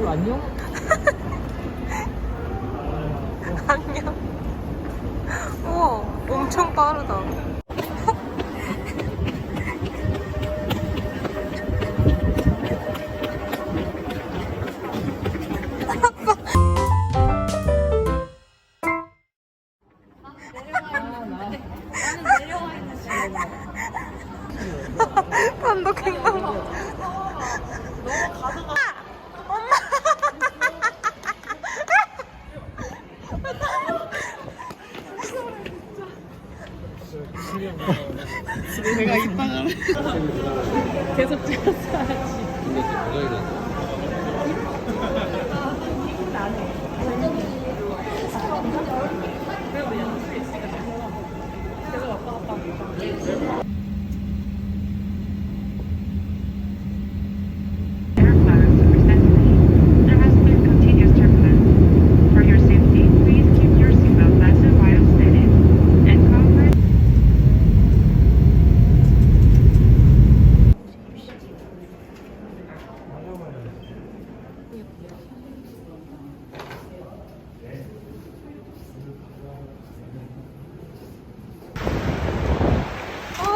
뭘 안녕? 안녕. 우와, 엄청 빠르다. 단독 행동. 내가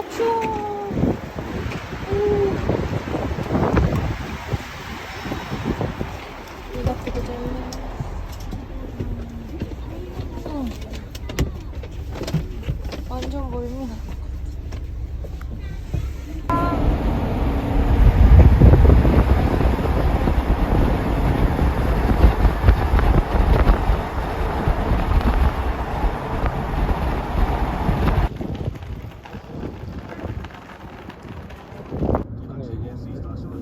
아, 추워. 이거 보자. 응. 완전 멀미 나.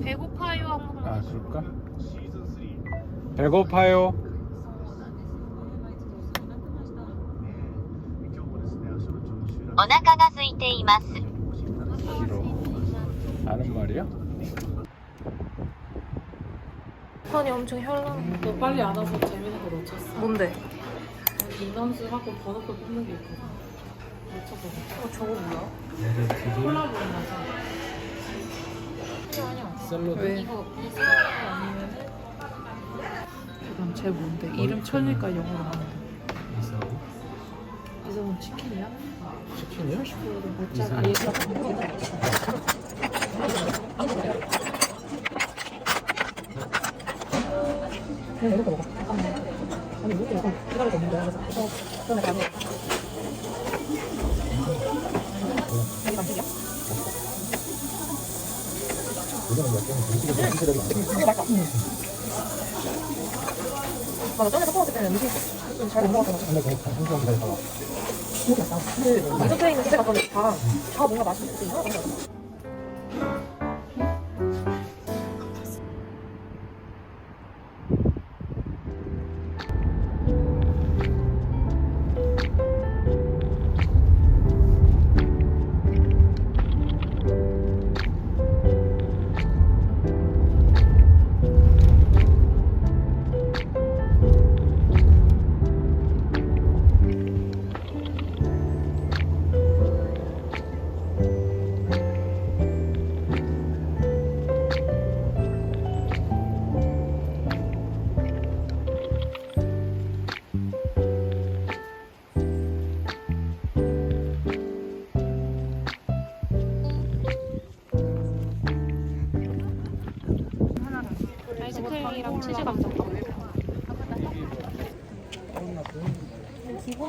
배고파요 한 번만. 아 그럴까? 배고파요. お腹が空いています。 싫어. 아는 말이야? 판이 엄청 현란해. 너 빨리 안 와서 재밌는 거 놓쳤어. 뭔데? 인원수 하고 번호표 뽑는 게 있거든. 놓쳐서. 어, 저거 뭐야? 콜라보를 나서. 샐러드. 왜? 이거 이스라엘 아니면 쟤 뭔데? 이름 쳐니까 영어로 하는데. 이성은 치킨이야? 치킨이야? 못 짜. 아 얘가 맞아, 전에 섞어 먹을 때는 음식 잘못 먹었던 거 같아. 그 이전 트레이는 그때 갔더니 다, 다 뭔가 맛이 있지. 이상한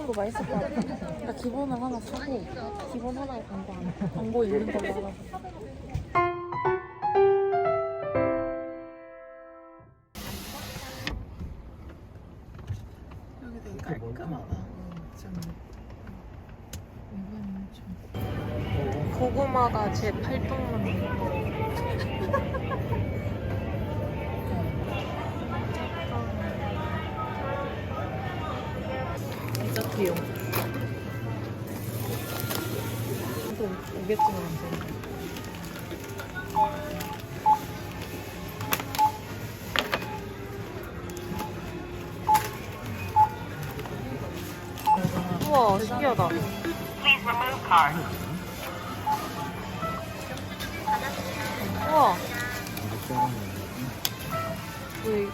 기본으로 맛있을 것 같아. 그러니까 기본을 하나 사고 기본 하나에 광고 안 광고 있는 걸로. 여기 되게 깔끔하다. 좀 고구마가 제 팔뚝만. 또 오겠지만 이제. 우와, 신기하다. 우와.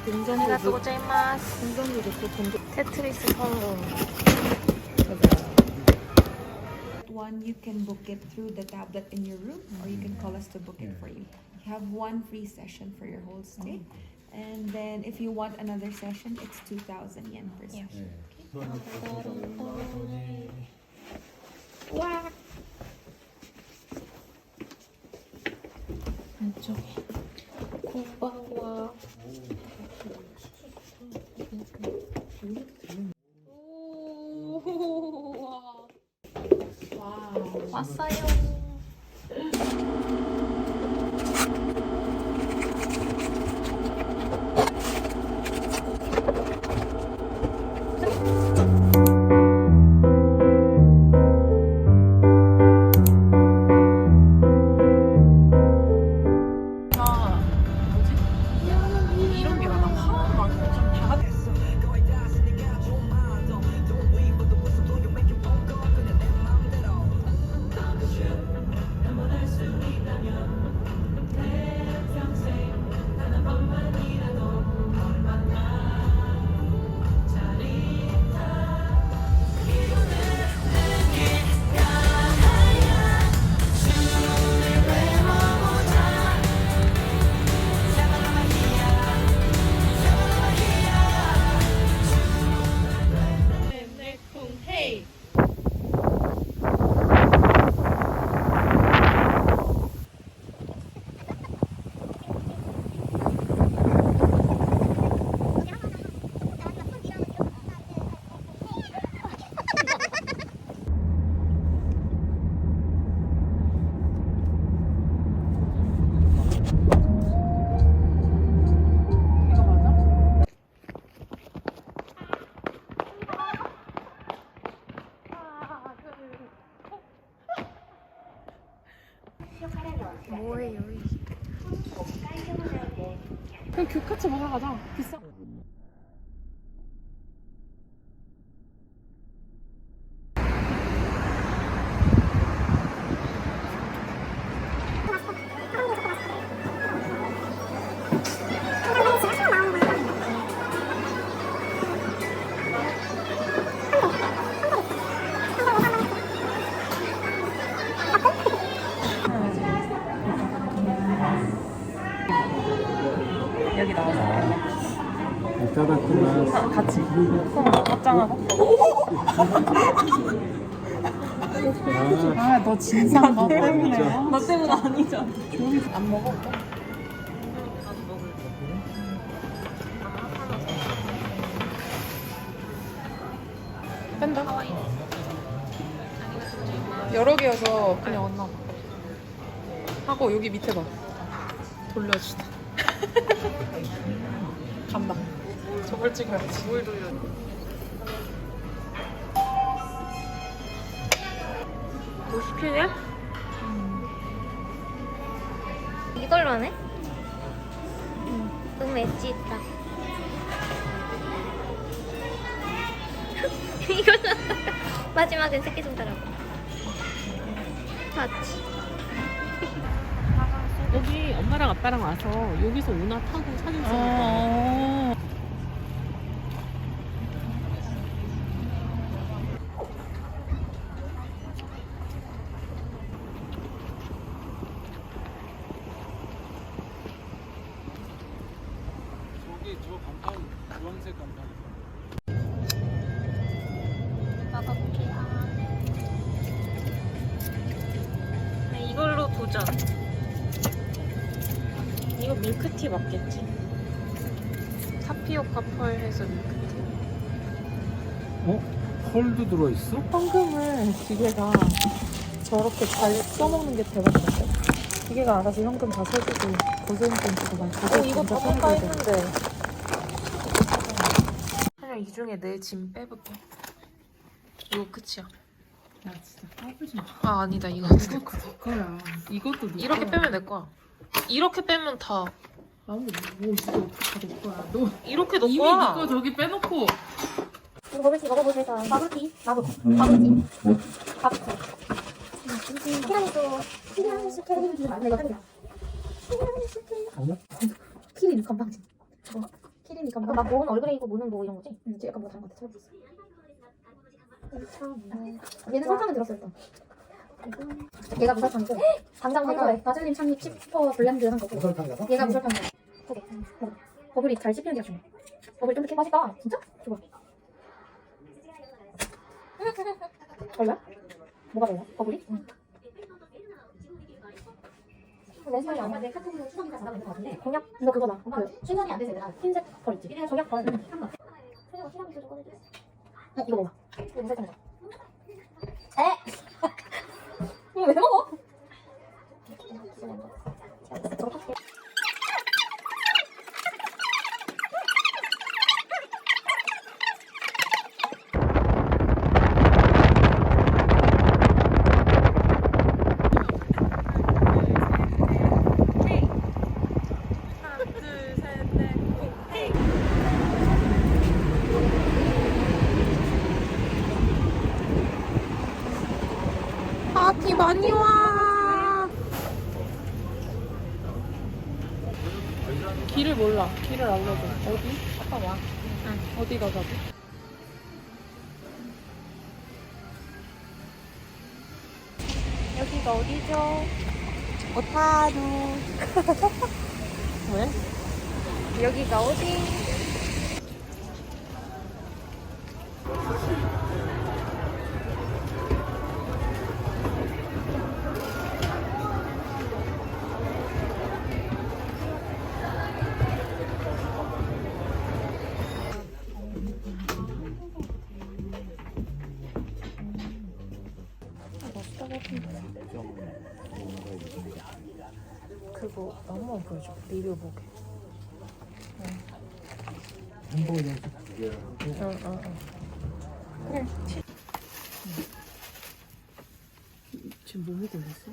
동전도 넣고 고자이마스. 동전도 넣고 동전 테트리스 성공. One, you can book it through the tablet in your room, or you can call us to book it for you. You have one free session for your whole stay. And then if you want another session, it's 2,000 yen per session. 안쪽에 고마워. 왔어 뭐예요? 그냥 교카츠 먹으러 가자. 비싸. 같이. 합장하고. 아, 아, 너 진상 너 때문에. 너 때문 아니잖아. 안 먹어? 뺀다. 여러 개여서 그냥 왔나 봐. 하고 여기 밑에 봐. 돌려주다. 간다. 저걸 찍어야지. 뭘 돌려? 뭐 시키냐? 이걸로 하네? 너무 엣지 있다. 이걸로 마지막엔 새끼손가락. 맞지? 여기 엄마랑 아빠랑 와서 여기서 오나 타고 사진 찍을 거 도전. 이거 밀크티 맞겠지? 타피오카 펄 해서 밀크티. 어? 펄도 들어있어? 현금을 기계가 저렇게 잘 써먹는 게 대박인데 기계가 알아서 현금 다 써주고 고소인돈 주고 막 가격 이거 다 편하게 했는데. 그냥 이 중에 내 짐 빼볼게 이거 끝이야 야 진짜 까불지 마. 아 아니다 이거 이것도 내 거야. 이것도 네 이렇게 거야. 빼면 내 거야 이렇게 빼면 다 아무도 뭐 이거 다내 거야. 너 이렇게 너 이미 거야 네거 저기 빼놓고 이거 먹을지 먹어보세요. 바구티. 바구티. 바구티. 바구티. 티라미수. 티라미수 많네 이거 한 개. 티라미수 캐러멜. 키위 건방진. 저거 틀리니까 그럼 막 뭐는 얼그레이고 뭐는 뭐 이런 거지? 음, 이제 약간 뭐 다른 것 같아 찾아봤어 얘는 설탕은 들었어 일단. 얘가 무설탕이고 당장 이거 사과에 바질린 참잎 칩퍼 블렌드 한 거고 무설탕이라서? 얘가 무설탕이야 두 개. 버블이 잘 씹히는 게 중요해 버블 쫀득해 맛있다. 진짜? 좋아 별로야? 뭐가 별로야? 버블이? 응. 내 스타일이 아닌데 카톡으로 수성이가 잘하는 것 같은데 공약? 이거 그거다 그그 신선이 안 돼서 얘들아 흰색 펄 있지? 이래서 정약펄 응. 한번 그래서 티라미수 좀 꺼내줘 어, 이거 먹어 이거 무설탕이다 에? 이거 왜 먹어? 파티 많이 와. 길을 몰라. 길을 알려줘. 어디? 잠깐 와. 응. 어디 가자고? 여기가 어디죠? 오타루. 왜? 여기가 어디? 그거 한번 보여줘. 리뷰 보게. 햄버거 연습 두개 응응응 지금 뭐 먹고 있어?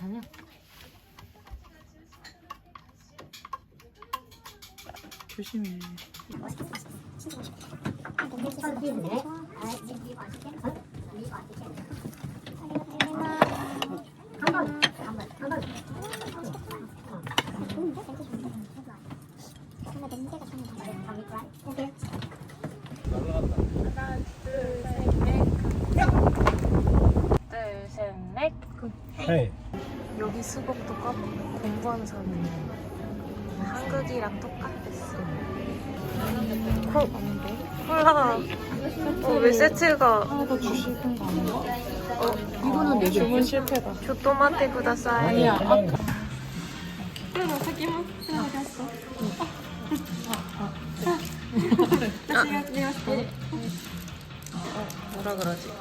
아니야. 조심해. 둘셋넷 헤이 여기 수복도 까 공부하는 사람이 있네 한국이랑 똑같았어. 콜 콜라 어, 왜 세트가 하나 더 주시는 거 아닌가? 어, 이거는 내 주문 실패다. 교토마테 구다사이. 아니야 뭐라 그러지?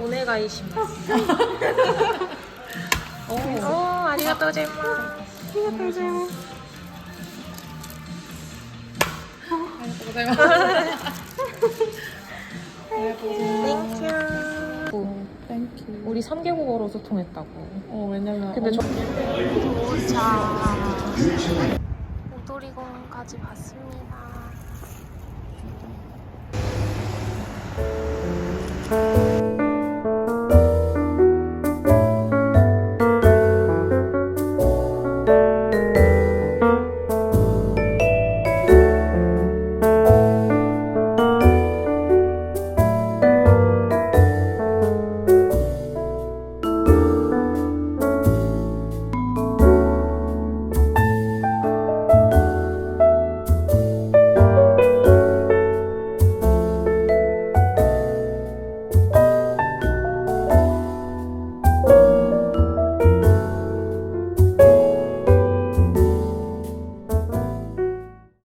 오네가이시마스. 오, 오, 아리가또 고자이마스. 아리가또 이마스. 땡큐. 땡큐. 우리 3개국어로 소통했다고. 어, 왜냐면. 근데 저. 도착. 오도리공까지 봤습니다.